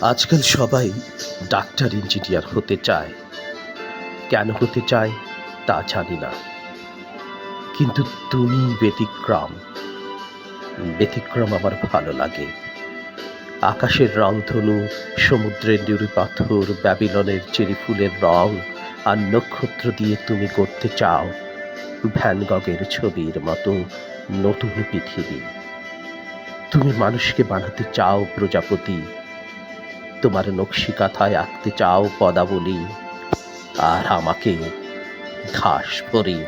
আজকাল সবাই doctor, engineer হতে চায়। কেন হতে চায় তা জানি না। কিন্তু তুমি ব্যতিক্রম। ব্যতিক্রম আমার ভালো লাগে। আকাশের রংধনু, সমুদ্রের নুড়ি পাথর ব্যাবিলনের চেরি ফুলের রং আর নক্ষত্র দিয়ে তুমি করতে চাও ভ্যানগগের ছবির মতো নতুন পৃথিবী। তুমি মানুষকে বানাতে চাও প্রজাপতি তোমার নকশি কাথায় আঁকতে চাও পদাবলী। আর আমাকে ঘাস ফরিং